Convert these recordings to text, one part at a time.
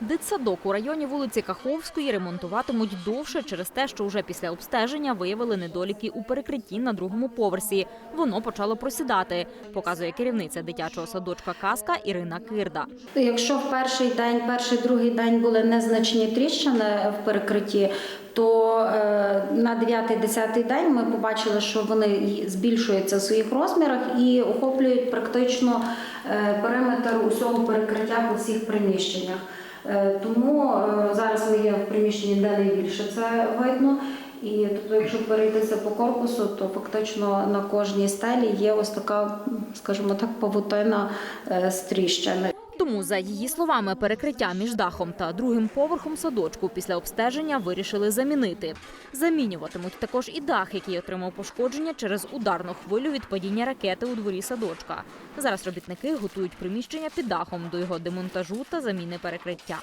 Дитсадок у районі вулиці Каховської ремонтуватимуть довше через те, що вже після обстеження виявили недоліки у перекритті на другому поверсі. Воно почало просідати, показує керівниця дитячого садочка Казка Ірина Кирда. Якщо в перший день, перший другий день були незначні тріщини в перекритті, то е, на 9-10 день ми побачили, що вони збільшуються в своїх розмірах і охоплюють практично е, периметр усього перекриття по всіх приміщеннях. Е, Тому е, зараз ми є в приміщенні, де найбільше це видно. І тобто, якщо перейтися по корпусу, то фактично на кожній стелі є ось така, скажімо так, павутина е, з тріщини. Тому, за її словами, перекриття між дахом та другим поверхом садочку після обстеження вирішили замінити. Замінюватимуть також і дах, який отримав пошкодження через ударну хвилю від падіння ракети у дворі садочка. Зараз робітники готують приміщення під дахом до його демонтажу та заміни перекриття.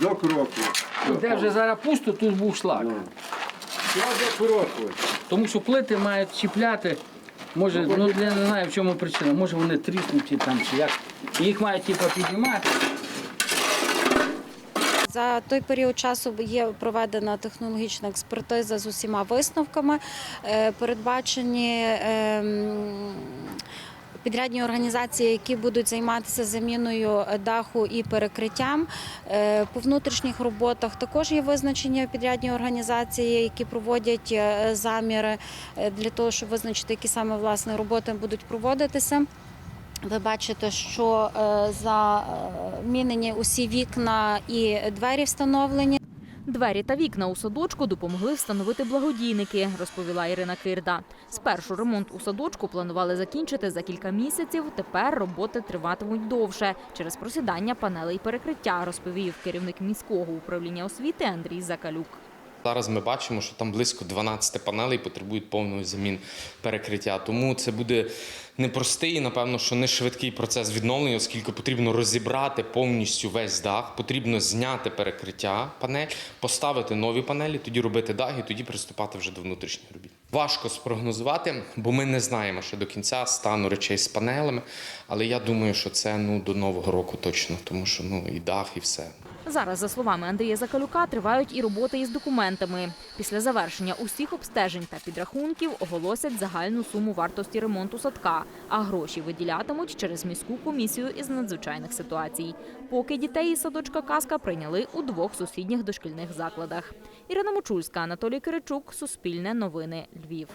До кроку. Де вже зараз пусто, тут був шлак. До кроку. Тому що плити мають чіпляти. Може, ну я не знаю в чому причина. Може вони тріснуті там чи як. Їх мають типу, піднімати. За той період часу є проведена технологічна експертиза з усіма висновками. Е, Передбачені ем, підрядні організації, які будуть займатися заміною даху і перекриттям. Е, По внутрішніх роботах також є визначені підрядні організації, які проводять е, заміри е, для того, щоб визначити, які саме власне роботи будуть проводитися. Ви бачите, що е, замінені усі вікна і двері встановлені. Двері та вікна у садочку допомогли встановити благодійники, розповіла Ірина Кирда. Спершу ремонт у садочку планували закінчити за кілька місяців. Тепер роботи триватимуть довше через просідання панелей перекриття, розповів керівник міського управління освіти Андрій Закалюк. Зараз ми бачимо, що там близько 12 панелей потребують повної замін перекриття. Тому це буде непростий, напевно, що не швидкий процес відновлення, оскільки потрібно розібрати повністю весь дах, потрібно зняти перекриття панель, поставити нові панелі, тоді робити дах і тоді приступати вже до внутрішніх робіт. Важко спрогнозувати, бо ми не знаємо ще до кінця стану речей з панелями. Але я думаю, що це ну до нового року точно, тому що ну і дах, і все. Зараз, за словами Андрія Закалюка, тривають і роботи із документами. Після завершення усіх обстежень та підрахунків оголосять загальну суму вартості ремонту садка, а гроші виділятимуть через міську комісію із надзвичайних ситуацій. Поки дітей із садочка Казка прийняли у двох сусідніх дошкільних закладах. Ірина Мочульська, Анатолій Киричук, Суспільне новини, Львів.